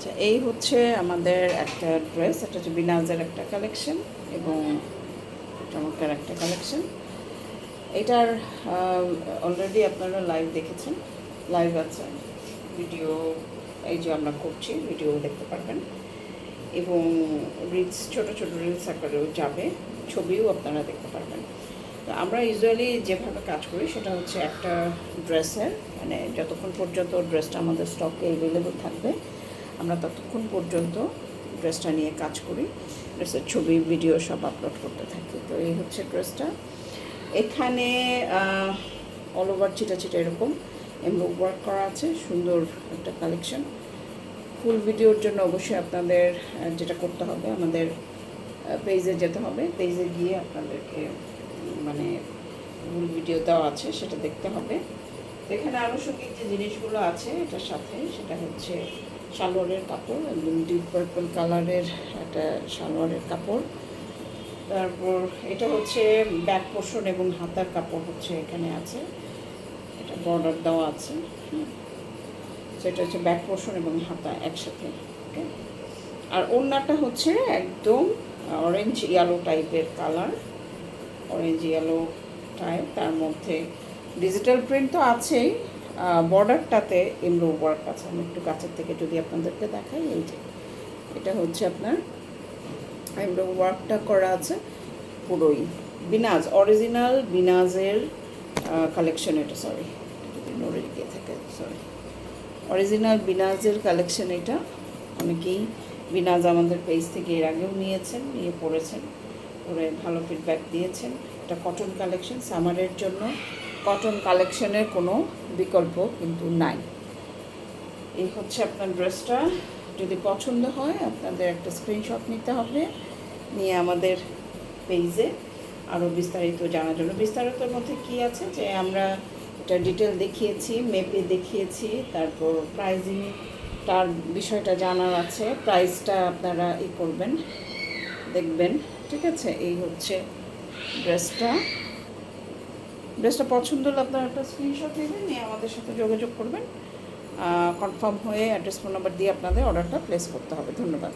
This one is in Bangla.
আচ্ছা এই হচ্ছে আমাদের একটা ড্রেস এটা হচ্ছে বিনাজের একটা কালেকশন এবং চমৎকার একটা কালেকশন এটার অলরেডি আপনারা লাইভ দেখেছেন। লাইভ আছে ভিডিও এই যে আমরা করছি ভিডিও দেখতে পারবেন। এবং রিলস ছোট ছোট রিলস আকারেও যাবে, ছবিও আপনারা দেখতে পারবেন। তো আমরা ইউজুয়ালি যেভাবে কাজ করি, সেটা হচ্ছে একটা ড্রেসের মানে যতক্ষণ পর্যন্ত ড্রেসটা আমাদের স্টকে অ্যাভেলেবল থাকবে আমরা ততক্ষণ পর্যন্ত ড্রেসটা নিয়ে কাজ করি। ড্রেসের ছবি ভিডিও সব আপলোড করতে থাকি। তো এই হচ্ছে ড্রেসটা। এখানে অল ওভার ছিটা ছিটা এরকম এমনি ওয়ার্ক করা আছে। সুন্দর একটা কালেকশন ফুল ভিডিওর জন্য অবশ্যই আপনাদের যেটা করতে হবে, আমাদের পেজে যেতে হবে। পেজে গিয়ে আপনাদেরকে মানে ফুল ভিডিও দেওয়া আছে, সেটা দেখতে হবে। এখানে আনুষঙ্গিক যে জিনিসগুলো আছে, এটার সাথে, সেটা হচ্ছে সালোয়ারের কাপড়, একদম ডিপ পার্পল কালারের একটা সালোয়ারের কাপড়। তারপর এটা হচ্ছে ব্যাক পোর্শন এবং হাতার কাপড় হচ্ছে এখানে আছে। এটা বর্ডার দেওয়া আছে সেটা হচ্ছে ব্যাক পোর্শন এবং হাতা একসাথে ওকে আর ওড়নাটা হচ্ছে একদম অরেঞ্জ ইয়েলো টাইপের কালার অরেঞ্জ ইয়েলো টাইপ তার মধ্যে ডিজিটাল প্রিন্ট তো আছেই বর্ডারটাতে এমব্রো ওয়ার্ক আছে। আমি একটু কাছের থেকে যদি আপনাদেরকে দেখাই, এই যে এটা হচ্ছে আপনার এমব্রো ওয়ার্কটা করা আছে পুরোই। বিনাজ অরিজিনাল বিনাজের কালেকশন এটা সরি নড়ে গিয়ে থাকে সরি অরিজিনাল বিনাজের কালেকশন এটা, অনেকেই বিনাজ আমাদের পেজ থেকে এর আগেও নিয়েছেন, নিয়ে পড়েছেন পরে ভালো ফিডব্যাক দিয়েছেন। এটা কটন কালেকশন সামারের জন্য কটন কালেকশনের কোনো বিকল্প কিন্তু নাই। এই হচ্ছে আপনার ড্রেসটা। যদি পছন্দ হয়, আপনাদের একটা স্ক্রিনশট নিতে হবে। নিয়ে আমাদের পেজে আরও বিস্তারিত জানার জন্য। বিস্তারিতর মধ্যে কি আছে? যে আমরা এটা ডিটেল দেখিয়েছি মেপে দেখিয়েছি, তারপর প্রাইজিং তার বিষয়টা জানার আছে। প্রাইসটা আপনারা ই করবেন, দেখবেন। ঠিক আছে? এই হচ্ছে ড্রেসটা। ড্রেসটা পছন্দ হলে আপনারা একটা স্ক্রিনশট নেবেন নিয়ে আমাদের সাথে যোগাযোগ করবেন। কনফার্ম হয়ে অ্যাড্রেস ফোন নাম্বার দিয়ে আপনাদের অর্ডারটা প্লেস করতে হবে। ধন্যবাদ।